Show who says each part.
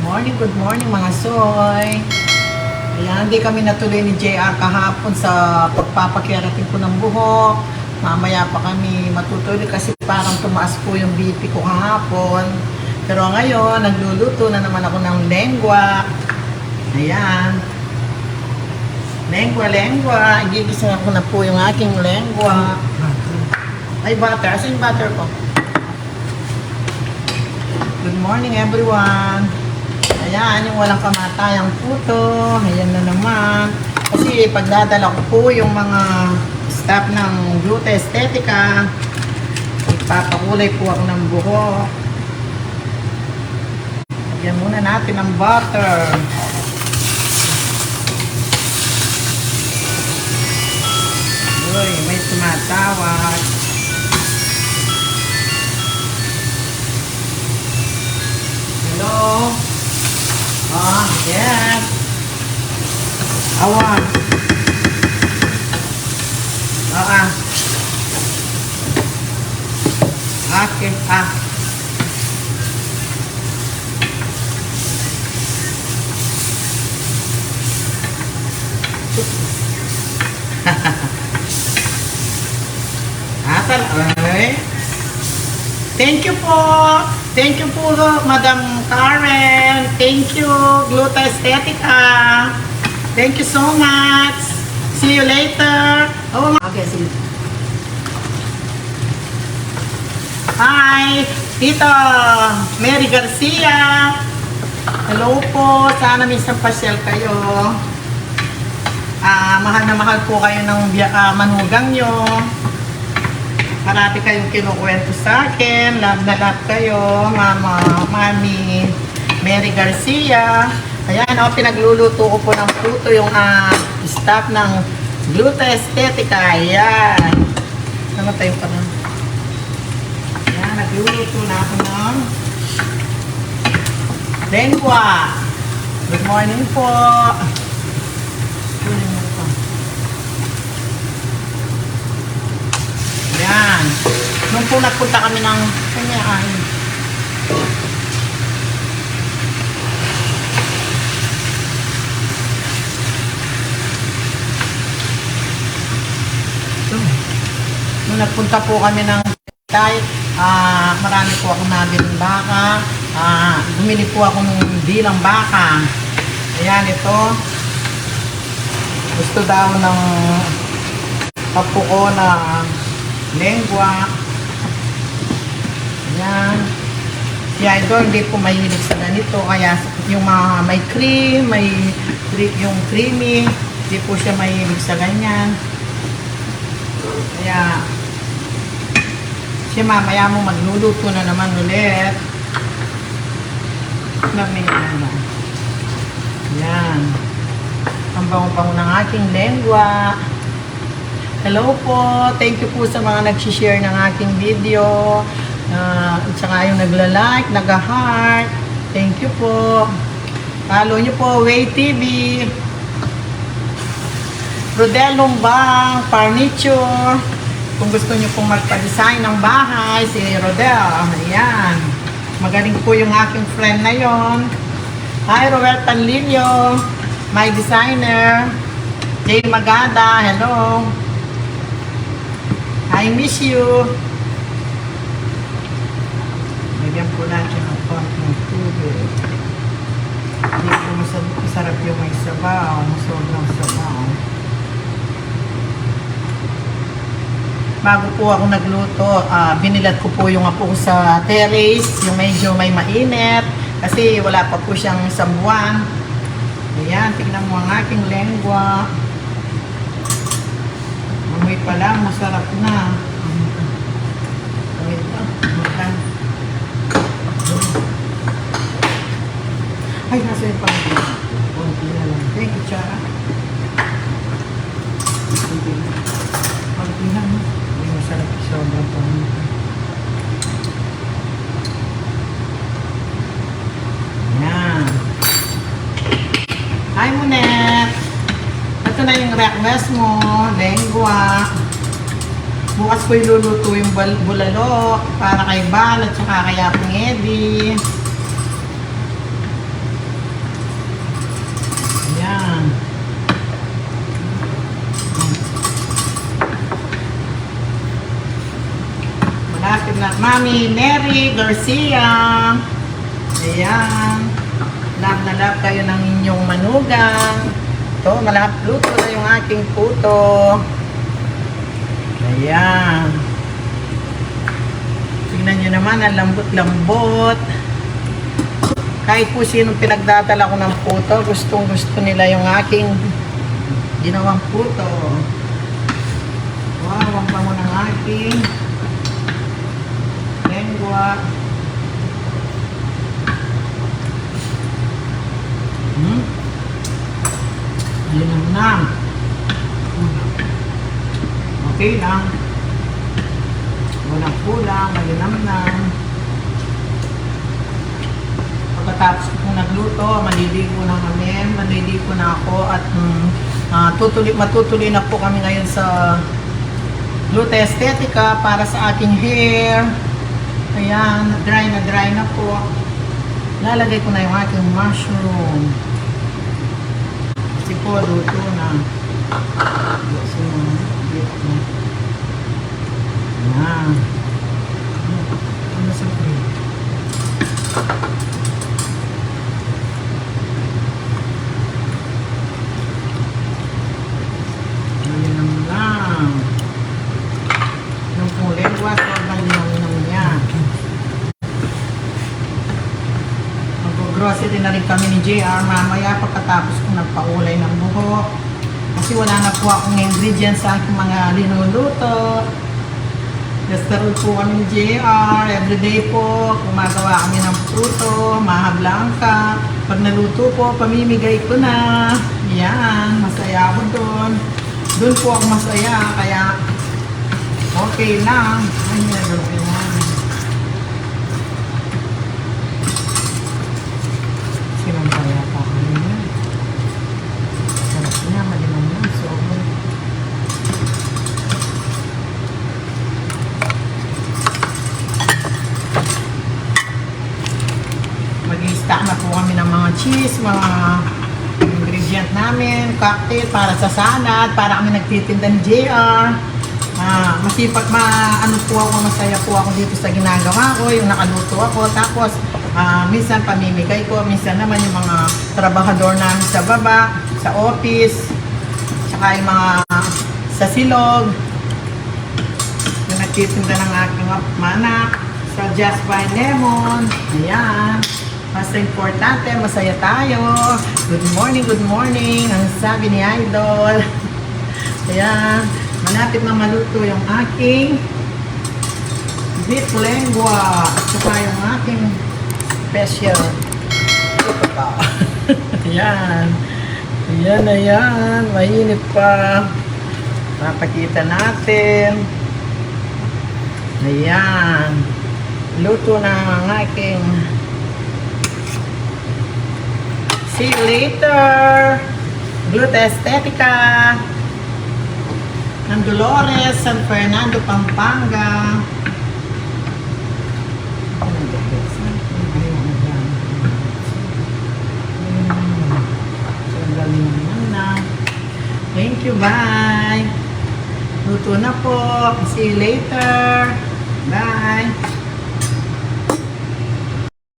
Speaker 1: morning, good morning mga soy. Ayan, hindi kami natuloy ni JR kahapon sa pagpapakirating ko ng buhok. Mamaya pa kami matutuloy kasi parang tumaas po yung BP ko kahapon. Pero ngayon, nagluluto na naman ako ng lengwa. Ayan. Lengwa, lengwa. Igigisa ko na po yung aking lengwa. Ay, butter. Asan yung butter ko? Good morning everyone. Ayan, yung walang kamatayang puto. Ayan na naman. Kasi pagdadala ko po yung mga staff ng Beauty Estetica, ipapakulay po ako ng buhok. Lagyan muna natin ng butter. Uy, may tumatawag. Yes. Awan. Ah, ah. Okay, ah. ah, tal- ay. Thank you po. Thank you po, Madam Karen. Thank you, Gluta Estetica. Thank you so much. See you later. Oh, okay, see you. Hi, Tito Mary Garcia. Hello po. Sana minsan pasyal kayo. Ah, mahal na mahal po kayo ng ah, manugang nyo. Marami kayong kinukwento sa akin. Love na love kayo, Mama, Mami, Mary Garcia. Ayan, oh, pinagluluto ko po ng puto yung ah, staff ng Gluta Estetica. Ayan. Namatay pa na. Ayan, nagluluto na ako ng lengua. Good morning po. Kunin mo ito. Yan. Nung po nagpunta kami ng kanya ay Ito. Nung nagpunta po kami ng diet, ah marami po akong nabiling baka. Ah, bumili po ako ng dilang baka. Ayan, ito. Gusto daw ng kapo ko na lengwa. Ayan. Si Idol hindi po mahilig sa ganito. Kaya yung mga may cream, may yung creamy, hindi po siya mahilig sa ganyan. Kaya siya mamaya mo magluluto na naman ulit. Namin ano. Yan. Ang bango-bango ng aking lengwa. Hello po. Thank you po sa mga nag-share ng aking video. Uh, at saka yung nagla-like, nag-heart. Thank you po. Follow nyo po, Way TV. Rodel Lumbang, Furniture. Kung gusto nyo pong magpa-design ng bahay, si Rodel. Ayan. Magaling po yung aking friend na yon. Hi, Robert Panlilio. My designer. Jane Magada. Hello. I miss you. Lagyan po natin ng konting tubig. Hindi po masarap, yung may sabaw. Masarap ng sabaw. Bago po ako nagluto, ah, binilat ko po yung apo sa terrace, yung medyo may mainit. Kasi wala pa po siyang isang buwan. Ayan, tignan mo ang aking lengwa. Pa lang, masarap na. Wait lang, makan. Ay, nasa yung pang Kunti na lang. Thank you, Chara. Kunti na. Kunti na, no? Ay, masarap sobrang pang Yan. Hi, Monet! na yung reckless mo, lengua. Bukas ko iluluto yung bulalo para kay Bal at saka kay Apong Eddie. Ayan. Malapit na. Mami Mary Garcia. Ayan. Love na love kayo ng inyong manugang. Ito, malap luto na yung aking puto. Ayan. Tingnan nyo naman, ang lambot-lambot. Kahit po sinong pinagdadala ko ng puto, gustong gusto nila yung aking ginawang puto. Wow, ang bango ng aking lengua. Hmm? Yun na. Okay lang. Walang kulang, malinam na. Pagkatapos ko pong nagluto, maliligo na kami, maliligo na ako at mm, ah, tutuloy, matutuloy na po kami ngayon sa Luta Estetica para sa aking hair. Ayan, dry na dry na po. Lalagay ko na yung aking mushroom. Kasi po, luto na. Dito na. Ayan. Ano sa plate? Ayun lang lang. Yung linang-linang niya. Mag-grocery na rin kami ni JR mamaya pagkatapos kong nagpaulay ng buhok. Kasi wala na po akong ingredients sa aking mga linuluto. Restaurant po kami ni JR. Everyday po, gumagawa kami ng pruto, maha blanca. Pag naluto po, pamimigay ko na. Yan, masaya ako doon. Doon po ako masaya, kaya okay lang. Ay, nagawin mo. Sinampaya pa ako niya. Sarap niya, malimang na. Sobrang. Mag-i-stack na po kami ng mga ingredient namin, cocktail para sa salad, para kami nagtitinda ni JR. Ah, masipag ma ano po ako, masaya po ako dito sa ginagawa ko, yung nakaluto ako. Tapos, ah, minsan pamimigay ko, minsan naman yung mga trabahador namin sa baba, sa office, tsaka yung mga sa silog, yung nagtitinda ng aking manak, sa Just by Lemon. Ayan. Basta importante, masaya tayo. Good morning, good morning. Ang sabi ni Idol. Ayan. Malapit na maluto yung aking beef lengua. At saka yung aking special pa. ayan. Ayan, ayan. Mainit pa. Papakita natin. Ayan. Luto na ang aking See you later! Glute Estetica ng Dolores, San Fernando, Pampanga. Thank you, bye! Luto na po. See you later. Bye!